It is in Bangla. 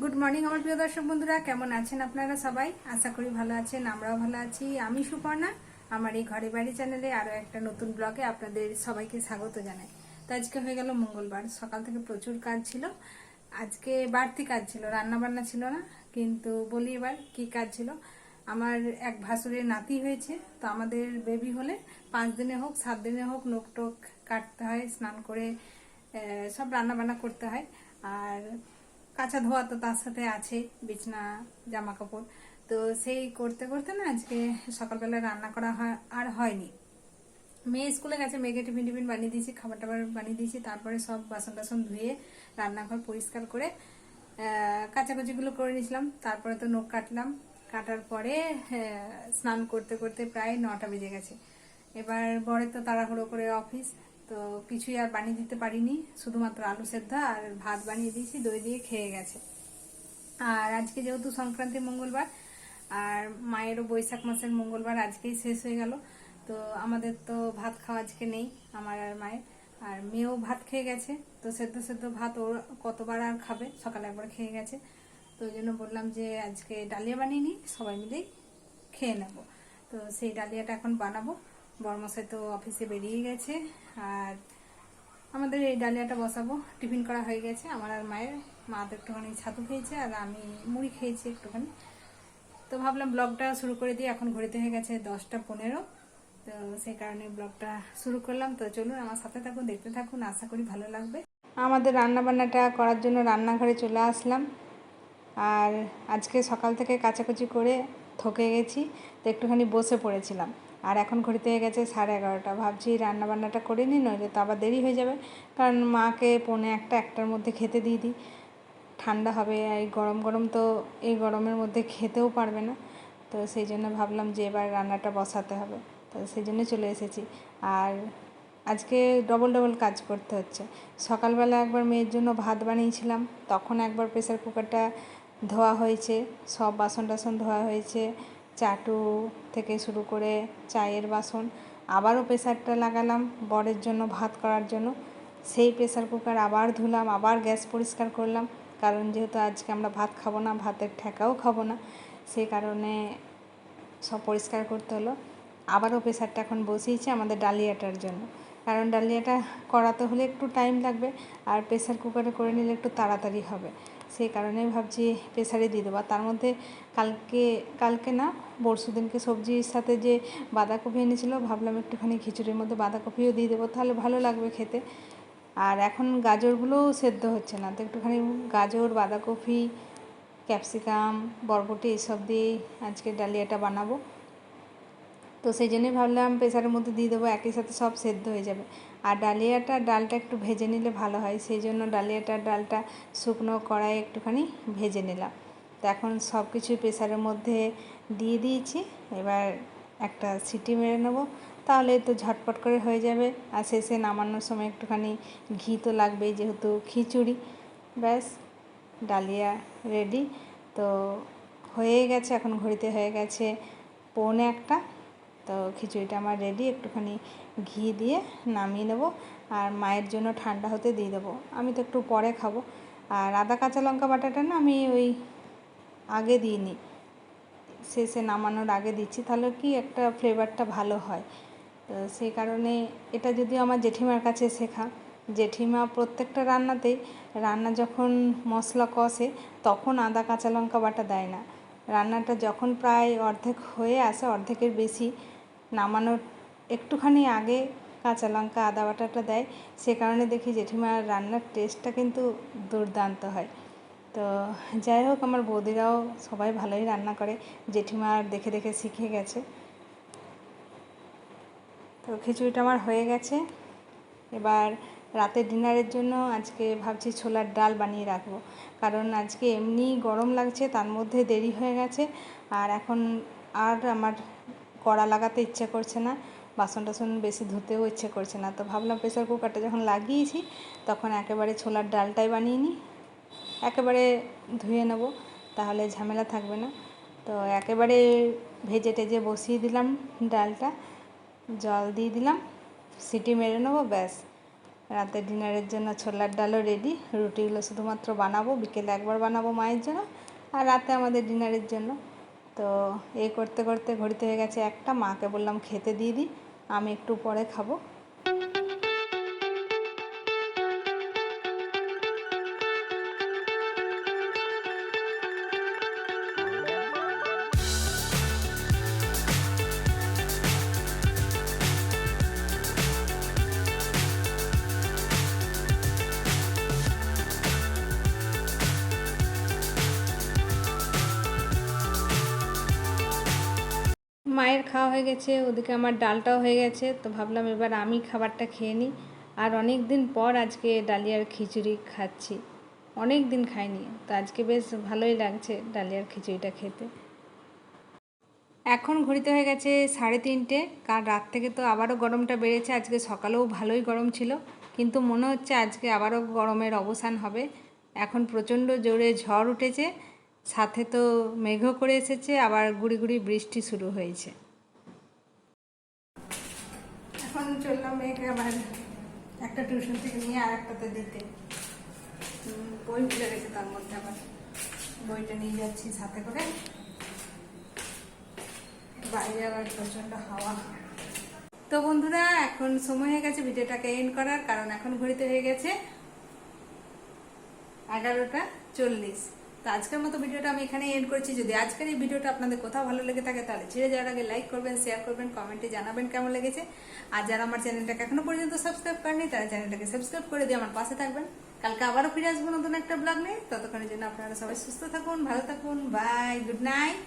গুড মর্নিং আমার প্রিয় দর্শক বন্ধুরা। কেমন আছেন আপনারা সবাই? আশা করি ভালো আছেন, আমরাও ভালো আছি। আমি সুপর্ণা, আমার এই ঘরে বাড়ি চ্যানেলে আরও একটা নতুন ব্লগে আপনাদের সবাইকে স্বাগত জানাই। তো আজকে হয়ে গেল মঙ্গলবার, সকাল থেকে প্রচুর কাজ ছিল। আজকে বাড়তি কাজ ছিল রান্না বান্না ছিল না, কিন্তু বলি এবার কি কাজ ছিল। আমার এক ভাসুরের নাতি হয়েছে, তো আমাদের বেবি হলে পাঁচ দিনে হোক, সাত দিনে হোক নোক টোক কাটতে হয়, স্নান করে সব রান্না বান্না করতে হয়। আর কাঁচা ধোয়া তো তার সাথে আছে, বিছনা জামা কাপড় তো সেই করতে করতে না আজকে সকালবেলা রান্না করা হয়- আর হয়নি। মেয়ে স্কুলে গেছে, মেয়েকে টিফিন টিফিন বানিয়ে দিয়েছি খাবার টাবার বানিয়ে দিয়েছি, তারপরে সব বাসন টাসন ধুয়ে রান্নাঘর পরিষ্কার করে কাচাকুচিগুলো করে নিয়েছিলাম। তারপরে তো নখ কাটলাম। কাটার পরে স্নান করতে করতে প্রায় নটা বেজে গেছে। এবার বরের তো তাড়াহুড়ো করে অফিস। তো কিছুই আর বানিয়ে দিতে পারিনি, শুধুমাত্র আলু সেদ্ধ আর ভাত বানিয়ে দিয়েছি, দই দিয়ে খেয়ে গেছে। আর আজকে যেহেতু সংক্রান্তি মঙ্গলবার, আর মায়েরও বৈশাখ মাসের মঙ্গলবার আজকেই শেষ হয়ে গেল, তো আমাদের তো ভাত খাওয়া আজকে নেই, আমার আর মায়ের। আর মেয়েও ভাত খেয়ে গেছে, তো সেদ্ধ সেদ্ধ ভাত ওর কতবার আর খাবে, সকালে একবার খেয়ে গেছে। তো ওই জন্য বললাম যে আজকে ডালিয়া বানিয়ে নিই, সবাই মিলেই খেয়ে নেব। তো সেই ডালিয়াটা এখন বানাবো বরমশাই তো অফিসে বেরিয়ে গেছে, আর আমাদের এই ডালিয়াটা বসাবো। টিফিন করা হয়ে গেছে, আমার আর মায়ের। মা তো একটুখানি ছাতু খেয়েছে, আর আমি মুড়ি খেয়েছি একটুখানি। তো ভাবলাম ব্লগটা শুরু করে দিয়ে এখন ঘড়িতে হয়ে গেছে দশটা পনেরো। তো সেই কারণে ব্লগটা শুরু করলাম। তো চলুন আমার সাথে থাকুন, দেখতে থাকুন, আশা করি ভালো লাগবে। আমাদের রান্না বান্নাটা করার জন্য রান্নাঘরে চলে আসলাম। আর আজকে সকাল থেকে কাচাকুচি করে থকে গেছি, তো একটুখানি বসে পড়েছিলাম। আর এখন ঘড়িতে হয়ে গেছে সাড়ে এগারোটা। ভাবছি রান্না বান্নাটা করে নিই, নইলে তো আবার দেরি হয়ে যাবে। কারণ মাকে পৌনে একটা, একটার মধ্যে খেতে দিয়ে দিই। ঠান্ডা হবে আর এই গরম গরম তো এই গরমের মধ্যে খেতেও পারবে না। তো সেই জন্য ভাবলাম যে এবার রান্নাটা বসাতে হবে। তো সেই জন্য চলে এসেছি। আর আজকে ডবল ডবল কাজ করতে হচ্ছে। সকালবেলা একবার মেয়ের জন্য ভাত বানিয়েছিলাম। তখন একবার প্রেসার কুকারটা ধোয়া হয়েছে। সব বাসন টাসন ধোয়া হয়েছে। চাটু থেকে শুরু করে চায়ের বাসন, আবারও প্রেসারটা লাগালাম বরের জন্য, ভাত করার জন্য। সেই প্রেসার কুকার আবার ধুলাম, আবার গ্যাস পরিষ্কার করলাম। কারণ যেহেতু আজকে আমরা ভাত খাব না, ভাতের ঠেকাও খাব না সেই কারণে সব পরিষ্কার করতে হলো। আবারও প্রেসারটা এখন বসিয়েছি আমাদের ডালিয়াটার জন্য। কারণ ডালিয়াটা করাতে হলে একটু টাইম লাগবে আর প্রেসার কুকারে করে নিলে একটু তাড়াতাড়ি হবে। সেই কারণে ভাবছি প্রেসারে দিয়ে দেবো। তার মধ্যে কালকে কালকে না পরশু দিনকে সবজির সাথে যে বাঁধাকপি এনেছিল, ভাবলাম একটুখানি খিচুড়ির মধ্যে বাঁধাকপিও দিয়ে দেবো, তাহলে ভালো লাগবে খেতে। আর এখন গাজরগুলোও সেদ্ধ হচ্ছে না, তো একটুখানি গাজর, বাঁধাকপি, ক্যাপসিকাম, বরবটি এসব দিয়েই আজকে ডালিয়াটা বানাবো। তো সেই জন্যই ভাবলাম প্রেসারের মধ্যে দিয়ে দেবো, একই সাথে সব সেদ্ধ হয়ে যাবে। আর ডালিয়াটা ডালটা একটু ভেজে নিলে ভালো হয়, সেই জন্য ডালিয়াটার ডালটা শুকনো কড়াইয়ে একটুখানি ভেজে নিলাম। তো এখন সব কিছুই প্রেসারের মধ্যে দিয়ে দিয়েছি, এবার একটা সিটি মেরে নেব। তাহলে তো ঝটপট করে হয়ে যাবে, আর শেষে নামানোর সময় একটুখানি ঘি তো লাগবেই যেহেতু খিচুড়ি। ব্যাস, ডালিয়া রেডি। তো হয়ে গেছে, এখন ঘড়িতে হয়ে গেছে পৌনে একটা। তো খিচুড়িটা আমার রেডি একটুখানি ঘি দিয়ে নামিয়ে নেব আর মায়ের জন্য ঠান্ডা হতে দিয়ে দেবো। আমি তো একটু পরে খাব। আর আদা কাঁচা লঙ্কা বাটাটা না আমি ওই আগে দিইনি, শেষে নামানোর আগে দিচ্ছি। তাহলে কি একটা ফ্লেভারটা ভালো হয়। তো সেই কারণে এটা যদিও আমার জেঠিমার কাছে শেখা, জেঠিমা প্রত্যেকটা রান্নাতেই, রান্না যখন মশলা কষে তখন আদা কাঁচা লঙ্কা বাটা দেয় না। রান্নাটা যখন প্রায় অর্ধেক হয়ে আসে, অর্ধেকের বেশি নামানোর একটুখানি আগে কাঁচা লঙ্কা, আদা বাটাটা দেয়। সে কারণে দেখি জেঠিমার রান্নার টেস্টটা কিন্তু দুর্দান্ত হয়। তো যাই হোক, আমার বৌদিরাও সবাই ভালোই রান্না করে। জেঠিমার দেখে দেখে শিখে গেছে। তো খিচুড়িটা আমার হয়ে গেছে। এবার রাতের ডিনারের জন্য আজকে ভাবছি ছোলার ডাল বানিয়ে রাখব। কারণ আজকে এমনি গরম লাগছে, তার মধ্যে দেরি হয়ে গেছে। আর এখন আর আমার কড়া লাগাতে ইচ্ছে করছে না বাসন টাসন বেশি ধুতেও ইচ্ছে করছে না। তো ভাবলাম প্রেসার কুকারটা যখন লাগিয়েছি, তখন একেবারে ছোলার ডালটাই বানিয়ে নিই। একেবারে ধুয়ে নেব, তাহলে ঝামেলা থাকবে না। তো একেবারে ভেজে টেজে বসিয়ে দিলাম ডালটা, জল দিয়ে দিলাম, সিটি মেরে নেব, ব্যাস। রাতে ডিনারের জন্য ছোলার ডালও রেডি রুটিগুলো শুধুমাত্র বানাবো, বিকেলে একবার বানাবো মায়ের জন্য, আর রাতে আমাদের ডিনারের জন্য। তো এই করতে করতে ঘড়িতে হয়ে গেছে একটা, মাকে বললাম খেতে দিয়ে দিই, আমি একটু পরে খাব। মায়ের খাওয়া হয়ে গেছে, ওদিকে আমার ডালটাও হয়ে গেছে, তো ভাবলাম এবার আমি খাবারটা খেয়ে নিই। আর অনেক দিন পর আজকে ডালিয়ার খিচুড়ি খাচ্ছি। অনেক দিন খাইনি, তো আজকে বেশ ভালোই লাগছে ডালিয়ার খিচুড়িটা খেতে। এখন ঘড়িতে হয়ে গেছে সাড়ে তিনটে, কাল রাত থেকে তো আবারও গরমটা বেড়েছে, আজকে সকালেও ভালোই গরম ছিল, কিন্তু মনে হচ্ছে আজকে আবারও গরমের অবসান হবে। এখন প্রচণ্ড জোরে ঝড় উঠেছে সাথে তো মেঘও করে এসেছে, আবার গুড়ি গুড়ি বৃষ্টি শুরু হয়েছে। এখন চললাম মেয়েকে আবার একটা টিউশন থেকে নিয়ে আর একটাতে দিতে বই ভুলে গেছে তার মধ্যে আবার বইটা নিয়ে যাচ্ছি সাথে করে। বাইরে আবার প্রচণ্ড হাওয়া। তো বন্ধুরা, এখন সময় হয়ে গেছে ভিডিওটাকে এন্ড করার, কারণ এখন ঘড়িতে হয়ে গেছে এগারোটা চল্লিশ। তো আজকের মতো ভিডিওটা আমি এখানে এন্ড করছি। যদি আজকের এই ভিডিওটা আপনাদের কোথাও ভালো লেগে থাকে, তাহলে ছেড়ে যাওয়ার আগে লাইক করবেন শেয়ার করবেন কমেন্টে জানাবেন কেমন লেগেছে। আর যারা আমার চ্যানেলটাকে এখনও পর্যন্ত সাবস্ক্রাইব করেনি তারা চ্যানেলটাকে সাবস্ক্রাইব করে দিয়ে আমার পাশে থাকবেন। কালকে আবারও ফিরে আসব নতুন একটা ব্লগ নিয়ে। ততক্ষণের জন্য আপনারা সবাই সুস্থ থাকুন, ভালো থাকুন বাই গুড নাইট